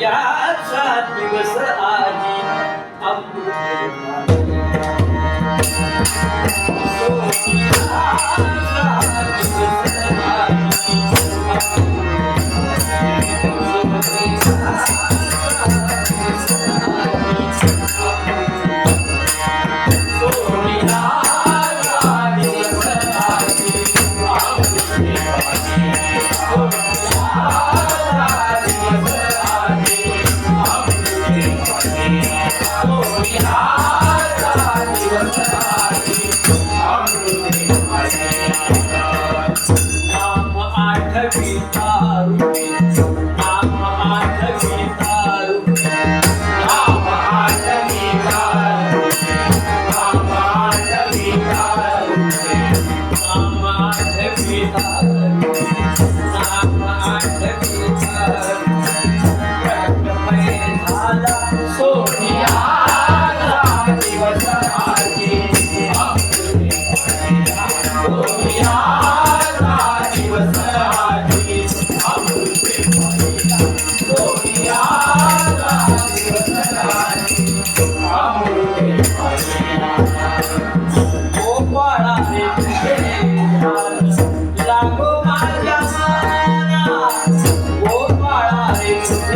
याचा दिवस आजी अमृत सोनिया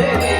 আছে